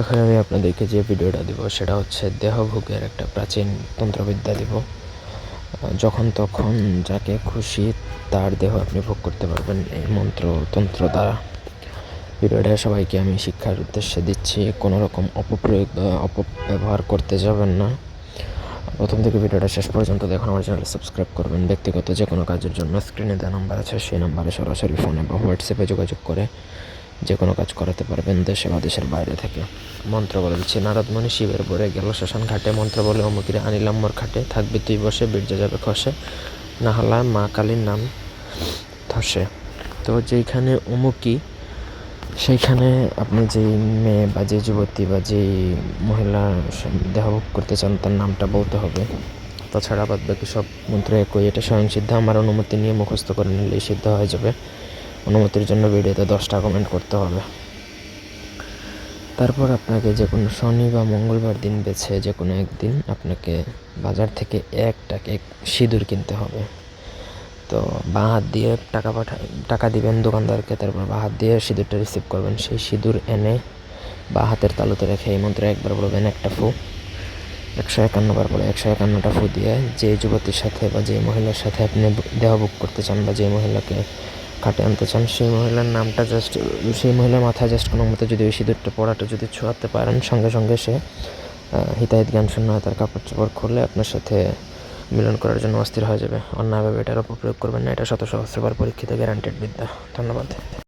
এখন আমি আপনাদেরকে যে ভিডিওটা দিব, সেটা হচ্ছে দেহভোগের একটা প্রাচীন তন্ত্রবিদ্যা দিব। যখন তখন যাকে খুশি তার দেহ আপনি ভোগ করতে পারবেন এই মন্ত্র তন্ত্র দ্বারা। ভিডিওটা সবাইকে আমি শিক্ষার উদ্দেশ্যে দিচ্ছি, কোনো রকম অপপ্রয়োগ অপব্যবহার করতে যাবেন না। প্রথম থেকে ভিডিওটা শেষ পর্যন্ত দেখুন, আমার চ্যানেল সাবস্ক্রাইব করবেন। ব্যক্তিগত যে কোনো কাজের জন্য স্ক্রিনে দেওয়া নাম্বার আছে, সেই নাম্বারে সরাসরি ফোনে বা হোয়াটসঅ্যাপে যোগাযোগ করে যে কোনো কাজ করাতে পারবেন দেশে বা দেশের বাইরে থেকে। মন্ত্র বলে দিচ্ছি, নারদমণি শিবের বরে গেল শ্মশান ঘাটে। মন্ত্র বলে অমুকিরে আনিলাম মোর খাটে। থাকবি তুই বসে, বীর্য যাবে খসে। না হলা মা কালীর নাম ধসে। তো যেইখানে অমুকি, সেইখানে আপনি যেই মেয়ে বা যে যুবতী বা যেই মহিলা দেহভোগ করতে চান, তার নামটা বলতে হবে। তাছাড়া বাদ বাকি সব মন্ত্র একই। এটা স্বয়ং সিদ্ধ। আমার অনুমতি নিয়ে মুখস্থ করে নিলেই সিদ্ধ হয়ে যাবে। অনুমতির জন্য ভিডিওতে দশটা কমেন্ট করতে হবে। তারপর আপনাকে যে কোনো শনি বা মঙ্গলবার দিন বেছে যে কোনো একদিন আপনাকে বাজার থেকে এক টাকা সিঁদুর কিনতে হবে। তো বাঁ হাত দিয়ে টাকা পাঠা, টাকা দিবেন দোকানদারকে, তারপর বাঁ হাত দিয়ে সিঁদুরটা রিসিভ করবেন। সেই সিঁদুর এনে বা হাতের তালুতে রেখে এই মন্ত্রে একবার বলবেন, একটা ফু। একশো একান্ন বার পরে একশো একান্নটা ফু দিয়ে যে যুবতীর সাথে বা যে মহিলার সাথে আপনি দেহ বুক করতে চান বা যে মহিলাকে কাটে আনতে চান, সেই মহিলার নামটা জাস্ট সেই মহিলার মাথায় জাস্ট কোনো মতো যদি ওই সিঁদুরটা পড়াটা যদি ছোঁয়াতে পারেন, সঙ্গে সঙ্গে সে হিতাহিত জ্ঞান শূন্য হয় তার কাপড় চোপড় খুলে আপনার সাথে মিলন করার জন্য অস্থির হয়ে যাবে। অন্যায়ভাবে এটার উপর প্রয়োগ করবেন না, এটা শত সহস্রবার পরীক্ষিত গ্যারান্টেড বিদ্যা। ধন্যবাদ।